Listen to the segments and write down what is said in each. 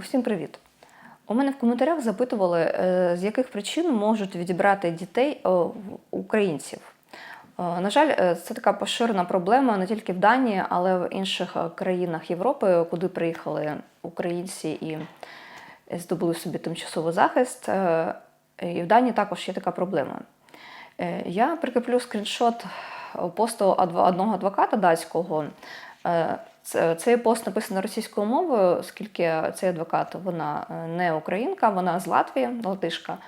Усім привіт! У мене в коментарях запитували, е, з яких причин можуть відібрати дітей е, українців. Е, На жаль, це така поширена проблема не тільки в Данії, але й в інших країнах Європи, куди приїхали українці і здобули собі тимчасовий захист. І в Данії також є така проблема. Я прикріплю скріншот посту одного адвоката датського. Це- Цей пост написаний російською мовою, оскільки цей адвокат вона е, не українка, вона з Латвії, латишка.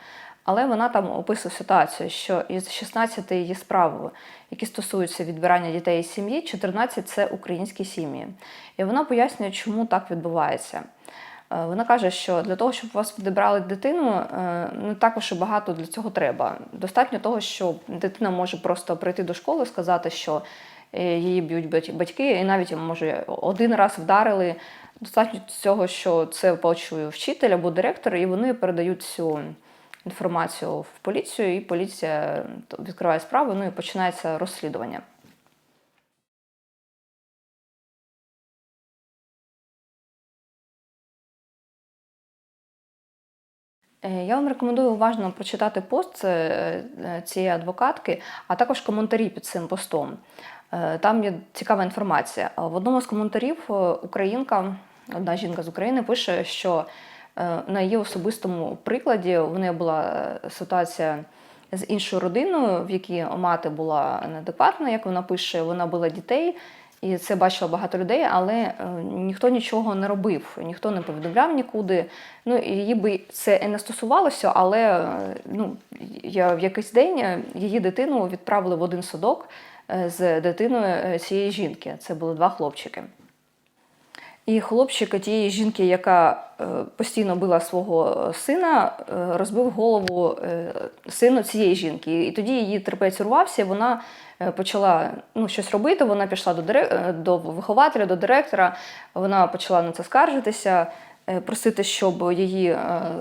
Але вона там описує ситуацію, що із 16 її справ, які стосуються відбирання дітей із сім'ї, 14 це українські сім'ї. І вона пояснює, чому так відбувається. Е, Вона каже, що для того, щоб вас відібрали дитину, не також і багато для цього треба. Достатньо того, що дитина може просто прийти до школи, і сказати, що її б'ють бать- батьки, і навіть може один раз вдарили. Достатньо цього, що це почує вчитель або директор, і вони передають цю інформацію в поліцію, і поліція відкриває справу, ну і починається розслідування. Я вам рекомендую уважно прочитати пост е, е, цієї адвокатки, а також коментарі під цим постом. Е, Там є цікава інформація. В одному з коментарів е, українка, одна жінка з України, пише, що е, на її особистому прикладі в неї була е, ситуація з іншою родиною, в якій мати була неадекватна, як вона пише, вона була дітей. І це бачило багато людей, але е, ніхто нічого не робив, ніхто не повідомляв нікуди. Ну її би це і не стосувалося, але е, ну, я в якийсь день е, її дитину відправили в один садок з дитиною цієї жінки. Це були два хлопчики. І хлопчик тієї жінки, яка е, постійно била свого е, сина, е, розбив голову сину цієї жінки. І тоді її терпець урвався, вона почала ну, щось робити. Вона пішла до, дирек... до вихователя, до директора. Вона почала на це скаржитися, просити, щоб її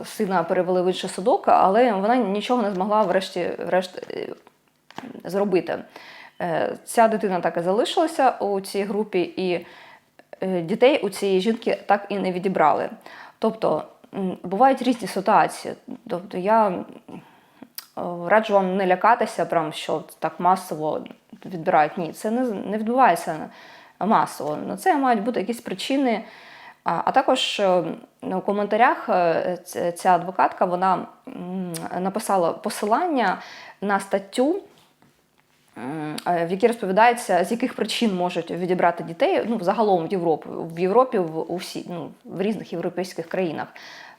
сина перевели в інший садок, але вона нічого не змогла врешті, врешті е, зробити. Ця дитина так і залишилася у цій групі, і дітей у цієї жінки так і не відібрали. Тобто бувають різні ситуації. Тобто я е, раджу вам не лякатися, прям, що так масово відбирають. Ні, це не, не відбувається масово. На це мають бути якісь причини. А, також е, у коментарях е, ця адвокатка вона написала посилання на статтю е, в якій розповідається, з яких причин можуть відібрати дітей ну, загалом в Європі, в Європі, в, у всі, ну, в різних європейських країнах.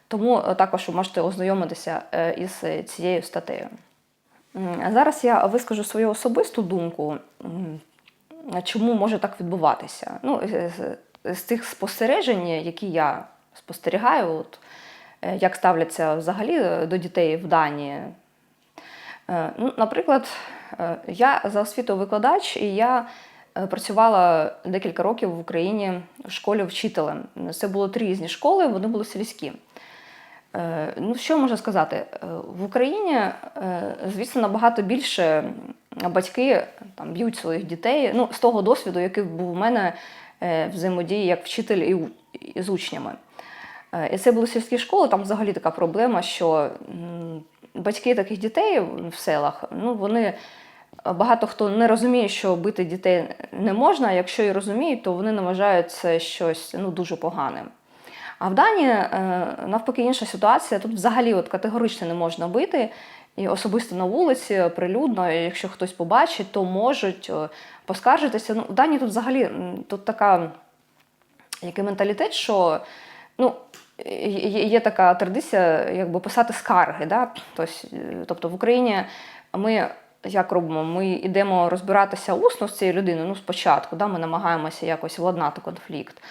Тому е, також ви можете ознайомитися е, із цією статтею. Зараз я вискажу свою особисту думку, чому може так відбуватися. Ну, з, цих спостережень, які я спостерігаю, от, е, як ставляться взагалі до дітей в Данії, Е, Ну, наприклад, е, я за освітою викладач, і я е, працювала декілька років в Україні в школі вчителем. Це було три різні школи, вони були сільські. Е, Ну, що можна сказати? Е, В Україні, е, звісно, набагато більше батьки там, б'ють своїх дітей. Ну, з того досвіду, який був у мене е, взаємодії як вчитель і з учнями. Е, І це були сільські школи, там взагалі така проблема, що батьки таких дітей в селах, ну вони багато хто не розуміє, що бити дітей не можна, якщо і розуміють, то вони не вважають це щось ну, дуже поганим. А в Данії е, навпаки інша ситуація. Тут взагалі от категорично не можна бити. І особисто на вулиці, прилюдно, якщо хтось побачить, то можуть е, поскаржитися. Ну, в Данії тут взагалі тут така який менталітет, що ну, є, така традиція, якби писати скарги. Да? Тобто, е, тобто в Україні ми як робимо? Ми йдемо розбиратися усно з цією людиною. Ну, спочатку, да? ми намагаємося якось владнати конфлікт.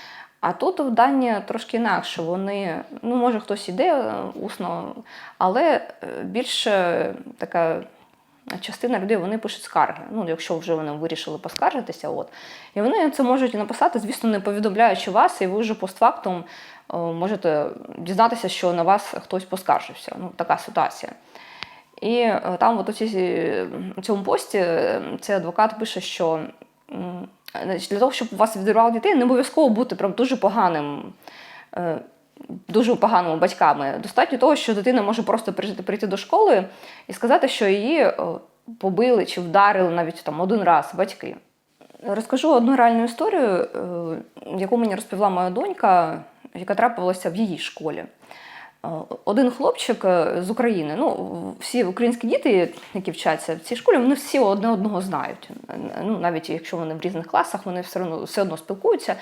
А тут в Данії трошки інакше. Вони, ну, може, хтось іде усно, але е, більше така частина людей вони пишуть скарги. Ну, якщо вже вони вирішили поскаржитися, от. І вони це можуть написати, звісно, не повідомляючи вас, і ви вже постфактум е, можете дізнатися, що на вас хтось поскаржився. Ну, така ситуація. І е, там, от у у цьому пості, е, цей адвокат пише, що для того, щоб вас відбирали дітей, не обов'язково бути прям дуже поганим. Дуже поганими батьками. Достатньо того, що дитина може просто прийти, до школи і сказати, що її е, побили чи вдарили навіть там один раз батьки. Розкажу одну реальну історію, е, яку мені розповіла моя донька, яка трапилася в її школі. Е, Один хлопчик з України, ну всі українські діти, які вчаться в цій школі, вони всі одне одного знають. Ну навіть якщо вони в різних класах, вони все одно все одно спілкуються.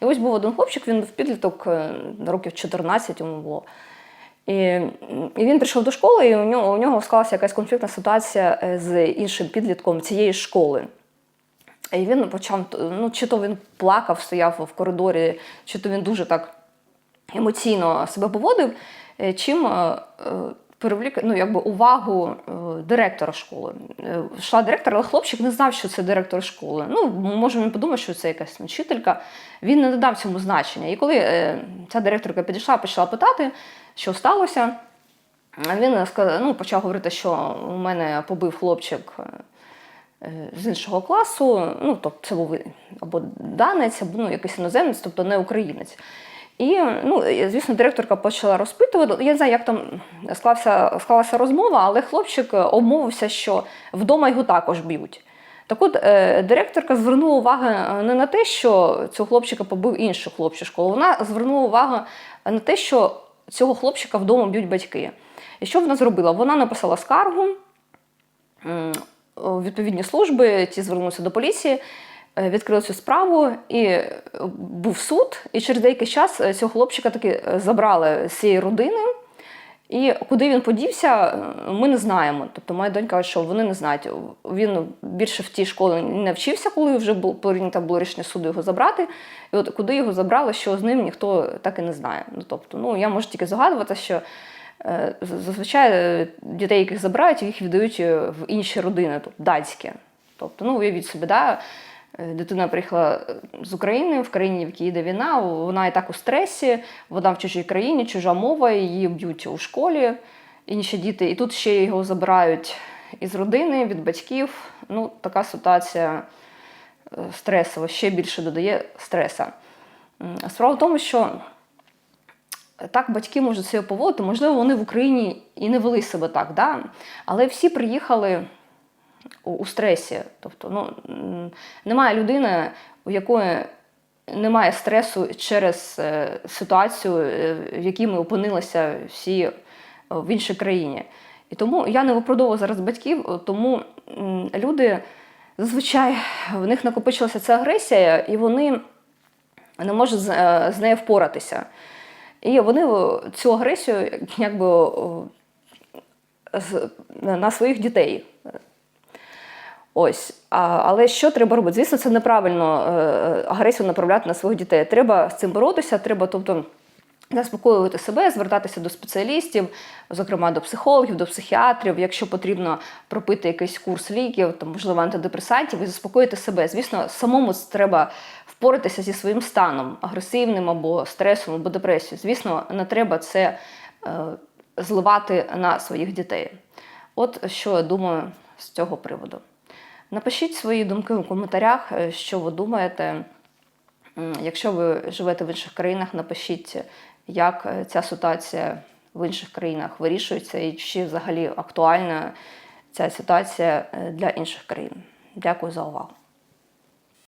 І ось був один хлопчик, він був підліток е, років 14 йому було. І, і він прийшов до школи, і у нього, у нього склалася якась конфліктна ситуація е, з іншим підлітком цієї школи. І він почав, ну, чи то він плакав, стояв в коридорі, чи то він дуже так емоційно себе поводив, е, чим привлік ну, якби, увагу е, директора школи. Е, Йшла директор, але хлопчик не знав, що це директор школи. Ну, може, він подумав, що це якась вчителька. Він не додав цьому значення. І коли е, ця директорка підійшла, почала питати, що сталося, він ну, почав говорити, що у мене побив хлопчик е, з іншого класу. Ну, тобто це був або данець, або ну, якийсь іноземець, тобто не українець. І, ну, звісно, директорка почала розпитувати. Я не знаю, як там склався, склалася розмова, але хлопчик обмовився, що вдома його також б'ють. Так от, е, директорка звернула увагу не на те, що цього хлопчика побив інший хлопчик школи, вона звернула увагу на те, що цього хлопчика вдома б'ють батьки. І що вона зробила? Вона написала скаргу відповідні служби, ті звернулися до поліції, е, відкрили цю справу, і е, був суд. І через деякий час е, цього хлопчика таки е, забрали з цієї родини. І куди він подівся, е, ми не знаємо. Тобто моя донька каже, що вони не знають. Він більше в тій школі не вчився, коли вже було прийнято було рішення суду його забрати. І от куди його забрали, що з ним ніхто так і не знає. Ну тобто, ну я можу тільки згадувати, що е, зазвичай е, дітей, яких забирають, їх віддають е, в інші родини, тобто датські. Тобто, ну уявіть собі, да, е, дитина приїхала з України, в країні, в якій йде війна, вона і так у стресі, вона в чужій країні, чужа мова, її б'ють у школі, інші діти, і тут ще його забирають із родини, від батьків. Ну, така ситуація е, стресова, ще більше додає стреса. Справа в тому, що так батьки можуть себе поводити, можливо, вони в Україні і не вели себе так, да? але всі приїхали у, стресі. Тобто, ну, немає людини, у якої немає стресу через е, ситуацію, е, в якій ми опинилися всі е, в іншій країні. І тому я не виправдовую зараз батьків, тому люди зазвичай в них накопичилася ця агресія, і вони не можуть з нею впоратися. І вони цю агресію якби на своїх дітей. Ось. А, але що треба робити? Звісно, це неправильно е, агресію направляти на своїх дітей. Треба з цим боротися, треба, тобто. Заспокоювати себе, звертатися до спеціалістів, зокрема до психологів, до психіатрів, якщо потрібно пропити якийсь курс ліків, там, можливо, антидепресантів, і заспокоїти себе. Звісно, самому треба впоратися зі своїм станом, агресивним або стресом, або депресією. Звісно, не треба це е, зливати на своїх дітей. От що я думаю з цього приводу. Напишіть свої думки у коментарях, е, що ви думаєте. Якщо ви живете в інших країнах, напишіть, як е, ця ситуація в інших країнах вирішується і чи взагалі актуальна ця ситуація е, для інших країн. Дякую за увагу.